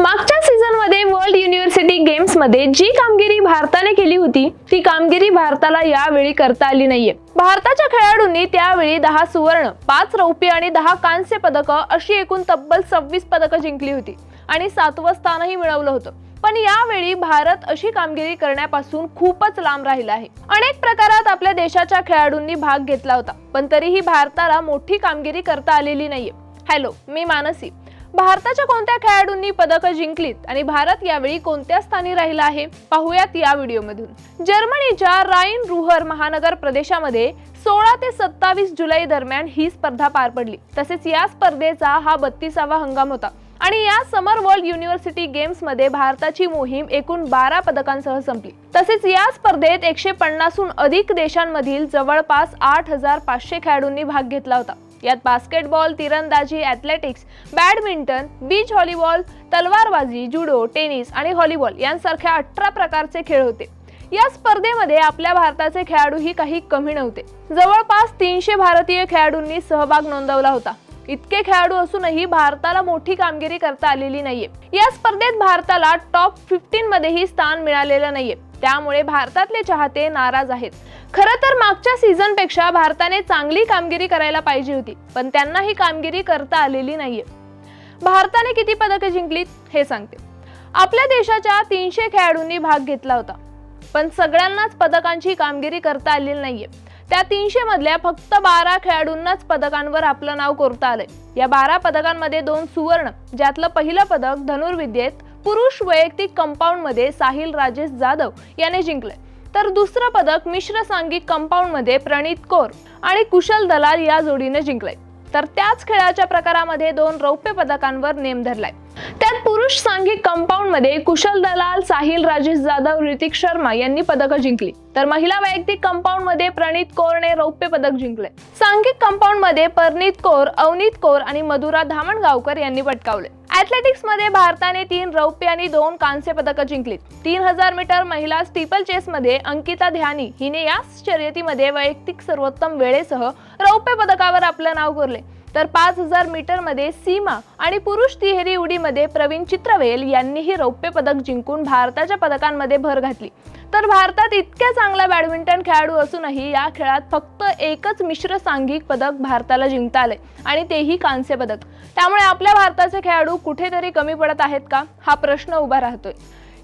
मागच्या सीझनमध्ये world university गेम्समध्ये जी कामगिरी भारताने केली होती ती कामगिरी भारताला यावेळी करता आली नाहीये. भारताच्या खेळाडूंनी त्यावेळी दहा सुवर्ण पाच रौप्य आणि दहा कांस्य पदकं अशी एकूण तब्बल सव्वीस पदकं जिंकली होती आणि सातवं स्थानही मिळवलं होतं. पण यावेळी भारत अशी कामगिरी करण्यापासून खूपच लांब राहिला आहे. अनेक प्रकारात आपल्या देशाच्या खेळाडूंनी भाग घेतला होता पण तरीही भारताला मोठी कामगिरी करता आलेली नाहीये. हॅलो मी मानसी. भारताच्या कोणत्या खेळाडूंनी पदकं जिंकलीत आणि भारत यावेळी कोणत्या स्थानी राहिला आहे? पाहूयात या व्हिडिओमधून. जर्मनीच्या राईन रुहर महानगर प्रदेशामध्ये सोळा ते सत्तावीस जुलै दरम्यान ही स्पर्धा पार पडली. तसेच या स्पर्धेचा हा बत्तीसावा हंगाम होता. आणि या समर वर्ल्ड युनिव्हर्सिटी गेम्समध्ये भारताची मोहीम एकूण बारा पदकांसह संपली. तसेच या स्पर्धेत एकशे पन्नासहून अधिक देशांमधील जवळपास आठ हजार पाचशे खेळाडूंनी भाग घेतला होता. यात बास्केटबॉल तिरंदाजी ॲथलेटिक्स बॅडमिंटन बीच व्हॉलीबॉल तलवारबाजी जुडो टेनिस आणि व्हॉलीबॉल यांसारख्या अठरा प्रकारचे खेळ होते. या स्पर्धेमध्ये आपल्या भारताचे खेळाडूही काही कमी नव्हते. जवळपास तीनशे भारतीय खेळाडूंनी सहभाग नोंदवला होता. इतके खेळाडू असूनही भारताला मोठी कामगिरी करता आलेली नाहीये. या स्पर्धेत भारताला टॉप फिफ्टीन मध्येही स्थान मिळालेलं नाहीये. त्यामुळे भारतातले चाहते नाराज आहेत. खरं तर मागच्या सीझनपेक्षा भारताने चांगली कामगिरी करायला पाहिजे होती पण त्यांना ही कामगिरी करता आलेली नाहीये. भारताने किती पदके जिंकलीत हे सांगते. आपल्या देशाच्या तीनशे खेळाडूंनी भाग घेतला होता पण सगळ्यांनाच पदकांची कामगिरी करता आलेली नाहीये. त्या तीनशे मधल्या फक्त बारा खेळाडूंनाच पदकांवर आपलं नाव कोरता आलंय. या बारा पदकांमध्ये दोन सुवर्ण ज्यातलं पहिलं पदक धनुर्विद्येत पुरुष वैयक्तिक कंपाऊंडमध्ये साहिल राजेश जाधव याने जिंकलंय तर दुसरं पदक मिश्र सांघिक कंपाऊंडमध्ये प्रणित प्रणीत कौर आणि कुशल दलाल या जोडीने जिंकलंय तर त्याच खेळाच्या प्रकारामध्ये दोन रौप्य पदकांवर नेम धरलाय. त्यात पुरुष सांघिक कंपाऊंडमध्ये कुशल दलाल साहिल राजेश जाधव ऋतिक शर्मा यांनी पदकं जिंकली. तर महिला वैयक्तिक कंपाऊंडमध्ये प्रणीत कौरने रौप्य पदक जिंकले. सांघिक कंपाऊंडमध्ये परनीत कौर अवनीत कौर आणि मधुरा धामणगावकर यांनी पटकावले. ॲथलेटिक्समध्ये भारताने तीन रौप्य आणि दोन कांस्य पदकं जिंकलीत. तीन हजार मीटर महिला स्टीपल चेस मध्ये अंकिता ध्यानी हिने या शर्यतीमध्ये वैयक्तिक सर्वोत्तम वेळेसह रौप्य पदकावर आपलं नाव कोरले. तर पाच हजार मीटरमध्ये सीमा आणि पुरुष तिहेरी उडीमध्ये प्रवीण चित्रवेल यांनीही रौप्य पदक जिंकून भारताच्या पदकांमध्ये भर घातली. तर भारतात इतक्या चांगला बॅडमिंटन खेळाडू असूनही या खेळात फक्त एकच मिश्र सांघिक पदक भारताला जिंकता आले आणि तेही कांस्य पदक. त्यामुळे आपल्या भारताचे खेळाडू कुठेतरी कमी पडत आहेत का? हा प्रश्न उभा राहतोय.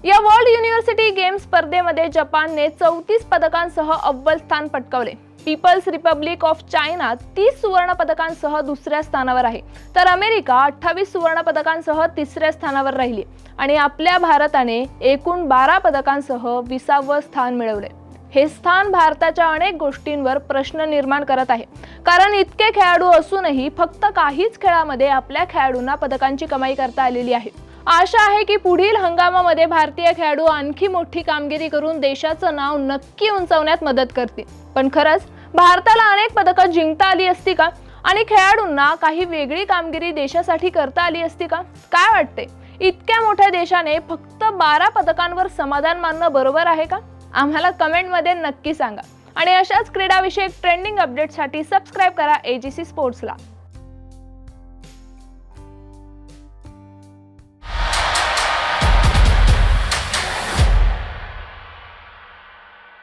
या वर्ल्ड युनिव्हर्सिटी गेम्स स्पर्धेमध्ये जपानने चौतीस पदकांसह अव्वल स्थान पटकावले. पीपल्स रिपब्लिक ऑफ चायना तीस सुवर्ण पदकांसह दुसऱ्या स्थानावर आहे. तर अमेरिका अठ्ठावीस सुवर्ण पदकांसह तिसऱ्या स्थानावर राहिली आणि आपल्या भारताने एकूण बारा पदकांसह विसावं स्थान मिळवले. हे स्थान भारताच्या अनेक गोष्टींवर प्रश्न निर्माण करत आहे. कारण इतके खेळाडू असूनही फक्त काहीच खेळामध्ये आपल्या खेळाडूंना पदकांची कमाई करता आलेली आहे. आशा आहे की पुढील हंगामामध्ये भारतीय खेळाडू आणखी मोठी कामगिरी करून देशाचं नाव नक्की उंचावण्यात मदत करतील. पण खरंच भारताला अनेक पदकं जिंकता आली असती का? आणि खेळाडूंना काही वेगळी कामगिरी देशासाठी करता आली असती का? काय वाटते? इतक्या मोठ्या देशाने फक्त बारा पदकांवर समाधान मानणं बरोबर आहे का? आम्हाला कमेंटमध्ये नक्की सांगा. आणि अशाच क्रीडाविषयक ट्रेंडिंग अपडेटसाठी सबस्क्राईब करा एजीसी स्पोर्ट्सला